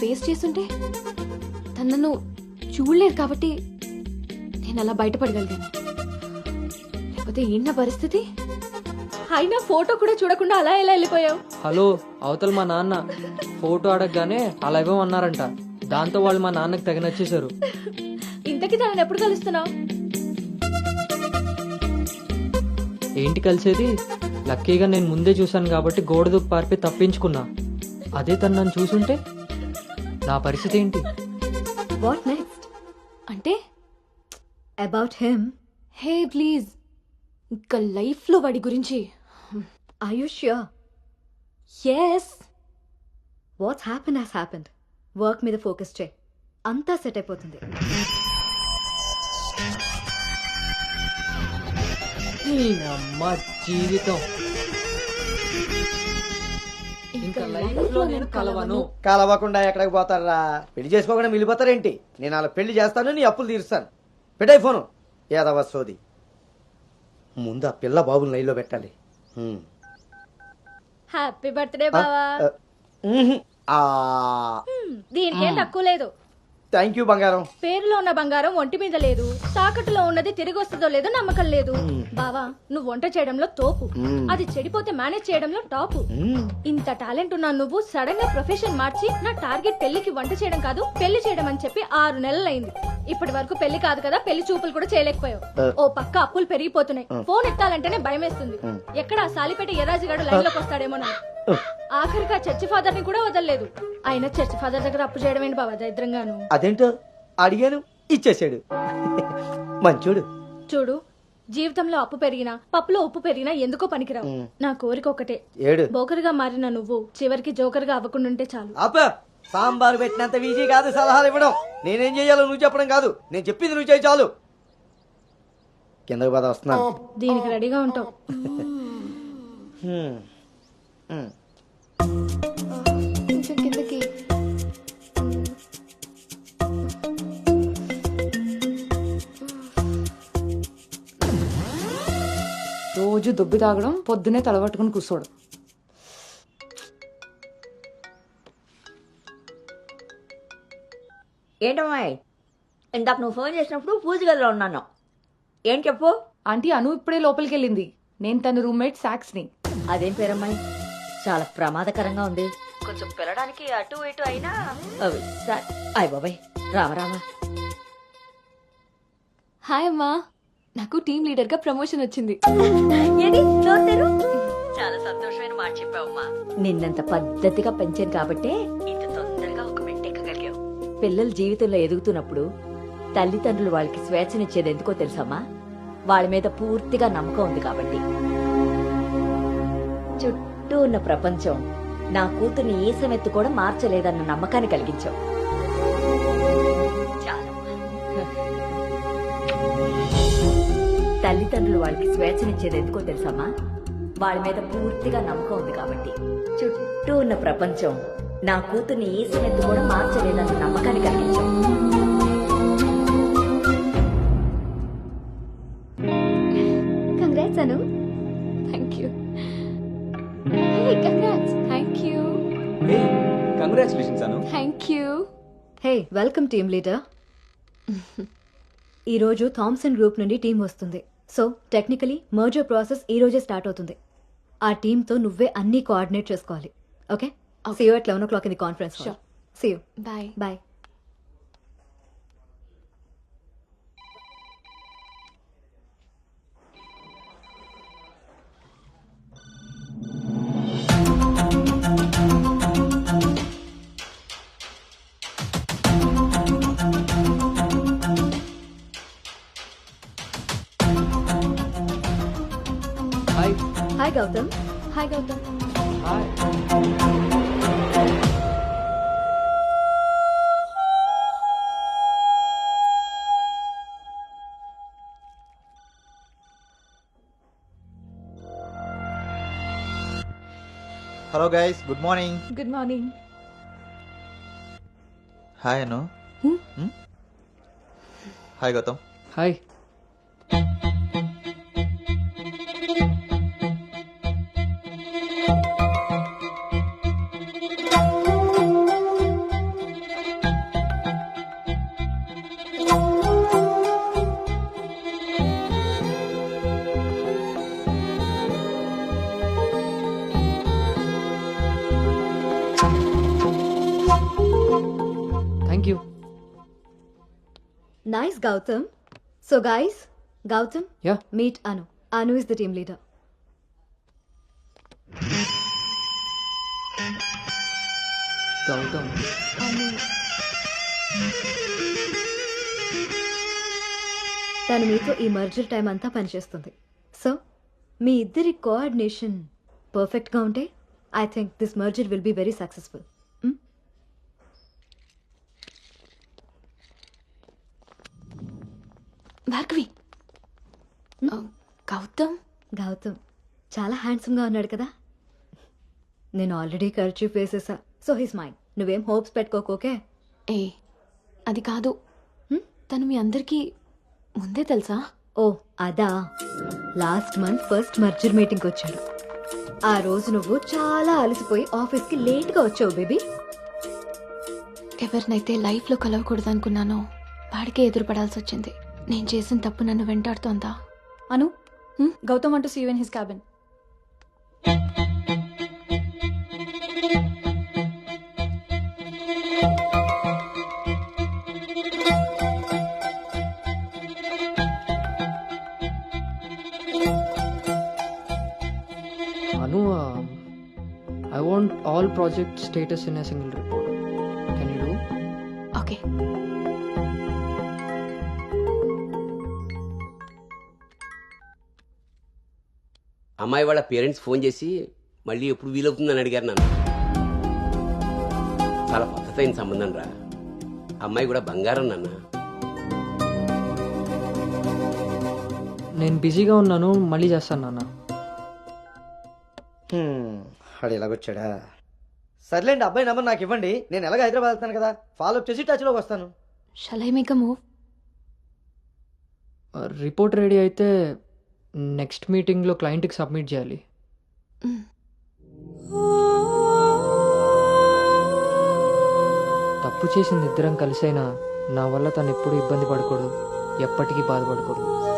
Face చేస్తుంటే తను నన్ను చూడలేదు కాబట్టి నేను అలా బయటపడగలిగాను. లేకపోతే ఏంటి నా పరిస్థితి? అయినా ఫోటో కూడా చూడకుండా అలా ఎలా వెళ్ళిపోయావు? హలో అవతల మా నాన్న ఫోటో అడగగానే అలా ఇవ్వమన్నారంట. దాంతో వాళ్ళు మా నాన్నకి తెగ నచ్చేశారు. ఇంతకీ తనని ఎప్పుడు కలుస్తున్నావు? ఏంటి కలిసేది? లక్కీగా నేను ముందే చూశాను కాబట్టి గోడ దూకి పారిపోయి తప్పించుకున్నా. అదే తను నన్ను చూసుంటే నా పరిస్థితి ఏంటి? వాట్ నెక్స్ట్ అంటే అబౌట్ హిమ్ హే ప్లీజ్. ఇంకా లైఫ్లో వాడి గురించి. Sure yes what's happen has happened work మీద ఫోకస్ చేయి. అంతా సెట్ అయిపోతుంది. జీవితం. ఇంకా లైఫ్లో నేను కలవను. కలవకుండా ఎక్కడికి పోతారా? పెళ్ళి చేసుకోకుండా మిగిలిపోతారేంటి? నేను అలా పెళ్ళి చేస్తాను నీ అప్పులు తీరుస్తాను. పెట్టాయి ఫోను. ఏదవ సోది. ముందు ఆ పిల్ల బాబుని లైన్లో పెట్టాలి హ్మ్. హ్యాపీ బర్త్డే బావా. ఆ, మ్హూ. ఆ, దీనికేం తక్కువ లేదు. థ్యాంక్ యూ బంగారం. పేరులో ఉన్న బంగారం ఒంటి మీద లేదు. తాకట్టులో ఉన్నది తిరిగి వస్తుందో లేదో నమ్మకం లేదు. బావా నువ్వు వంట చేయడంలో తోపు. మ్మ్. అది చెడిపోతే మేనేజ్ చేయడంలో టాపు. మ్మ్. ఇంత టాలెంట్ ఉన్న నువ్వు సడన్గా ప్రొఫెషన్ మార్చి నా టార్గెట్ పెళ్ళికి వంట చేయడం కాదు పెళ్ళి చేయడం అని చెప్పి ఆరు నెలలైంది. ఇప్పటి వరకు పెళ్ళి కాదు కదా పెళ్ళి చూపులు కూడా చేయలేకపోయావు. ఓ పక్క అప్పులు పెరిగిపోతున్నాయి. ఫోన్ ఎత్తాలంటేనే భయం వేస్తుంది ఎక్కడ సాలిపేట ఎర్రాజుగాడు లైన్లోకి వస్తాడేమో ఆఖరికి ఆ. చర్చి ఫాదర్ని కూడా వదలలేదు. ఆయన చర్చి ఫాదర్ దగ్గర అప్పు చేయడం ఏంటి బాబా దరిద్రంగాను? అదేంటో అడిగాను ఇచ్చేసాడు మంచోడు. చూడు జీవితంలో అప్పు పెరిగినా పప్పులో ఉప్పు పెరిగినా ఎందుకో పనికిరావు. నా కోరిక ఒకటే. బోకర్గా మారిన నువ్వు చివరికి జోకర్గా అవ్వకుండా ఉంటే చాలు. సాంబార్ పెట్టినంత ఈజీ కాదు సలహాలు ఇవ్వడం. నేనేం చేయాలో నువ్వు చెప్పడం కాదు. నేను చెప్పింది నువ్వు చేయి చాలు. కిందకి పద వస్తున్నాను దీనికి రెడీగా ఉంటావు. హ్మ్. హ్మ్. కొంచెం కిందకి. రోజు దొబ్బి తాగడం పొద్దునే తలగట్టుకుని కూర్చోడు ఏంటమ్మాయి? ఇందాక నువ్వు ఫోన్ చేసినప్పుడు పూజ గదిలో ఉన్నాను. ఏం చెప్పు? ఆంటీ అను ఇప్పుడే లోపలికి వెళ్ళింది నేను తన రూమ్మేట్ సాక్స్ని అదేం పేరమ్మాయి? చాలా ప్రమాదకరంగా ఉంది. కొంచెం పిల్లడానికి అటు ఇటు అయినా అవి, స- అయ్ బాబాయ్ రామరామా హాయ్ అమ్మా. నాకు టీమ్ లీడర్గా ప్రమోషన్ వచ్చింది. ఏది? నోరు తెరు. చాలా సంతోషమైన మాట చెప్పావమ్మా. నిన్నంత పద్ధతిగా పెంచాను కాబట్టే పిల్లలు జీవితంలో ఎదుగుతున్నప్పుడు తల్లిదండ్రులు వాళ్ళకి స్వేచ్ఛనిచ్చేది ఎందుకో తెలుసమ్మా? వాళ్ళ మీద పూర్తిగా నమ్మకం ఉంది కాబట్టి. చుట్టూ ఉన్న ప్రపంచం నా కూతుర్ని ఏ సమెత్తు కూడా మార్చలేదన్న నమ్మకాన్ని కలిగించావు. తల్లిదండ్రులు వాళ్ళకి స్వేచ్ఛనిచ్చేది ఎందుకో తెలుసమ్మా? వాళ్ళ మీద పూర్తిగా నమ్మకం ఉంది కాబట్టి. చుట్టూ ఉన్న ప్రపంచం నా కూతుర్ని ఏ సమెత్తు కూడా మార్చలేదన్న నమ్మకాన్ని కలిగించాం. Congrats Anu thank you congrats thank you congratulations Anu thank you hey welcome team leader ఈరోజు థామ్సన్ గ్రూప్ నుండి టీం వస్తుంది. సో టెక్నికలీ మర్జర్ ప్రాసెస్ ఈ రోజే స్టార్ట్ అవుతుంది. ఆ టీంతో నువ్వే అన్ని కోఆర్డినేట్ చేసుకోవాలి. Okay? See you at eleven o'clock in the conference. See you bye bye hi hi Gautam hi Gautam hi hello guys good morning good morning hi Anu hi Gautam hi nice Gautam so guys Gautam meet Anu Anu is the team leader Gautam తను మీతో ఈ merger time అంతా పనిచేస్తుంది. So మీ ఇద్దరి coordination పర్ఫెక్ట్గా ఉంటే I think this merger will be very successful Bhargavi. Gautam? Gautam. చాలా హ్యాండ్సమ్గా ఉన్నాడు కదా? నేను ఆల్రెడీ ఖర్చు వేసేసా. So his mind. నువ్వేం హోప్స్ పెట్టుకోకు ఓకే? ఏ అది కాదు? తను మీ అందరికీ ముందే తెలుసా? ఓ అదా. లాస్ట్ మంత్ ఫస్ట్ మర్జర్ మీటింగ్కి వచ్చాడు. ఆ రోజు నువ్వు చాలా అలసిపోయి ఆఫీస్కి లేట్గా వచ్చావు బేబీ. ఎవరినైతే లైఫ్లో కలవకూడదు అనుకున్నానో వాడికే ఎదురుపడాల్సి వచ్చింది. నేను చేసిన తప్పు నన్ను వెంటాడుతోందా? అను గౌతమ్ అంటూ see in his cabin. Anu I want all project status in a single report can you do okay అమ్మాయి వాళ్ళ పేరెంట్స్ ఫోన్ చేసి మళ్ళీ ఎప్పుడు వీలవుతుందని అడిగారు నన్ను. చాలా పద్ధతైన సంబంధం రా. అమ్మాయి కూడా బంగారం నాన్న. నేను బిజీగా ఉన్నాను మళ్ళీ చేస్తాను నాన్న. వాడు ఎలాగొచ్చాడా? సర్లేండి అబ్బాయి నెంబర్ నాకు ఇవ్వండి. నేను ఎలాగ హైదరాబాద్ వెళ్తాను కదా. ఫాలో అప్ చేసి టచ్లోకి వస్తాను. Shall I make a move? Report ready అయితే నెక్స్ట్ మీటింగ్లో క్లయింట్కి సబ్మిట్ చేయాలి. తప్పు చేసింది ఇద్దరం కలిసైనా నా వల్ల తను ఎప్పుడు ఇబ్బంది పడకూడదు. ఎప్పటికీ బాధపడకూడదు.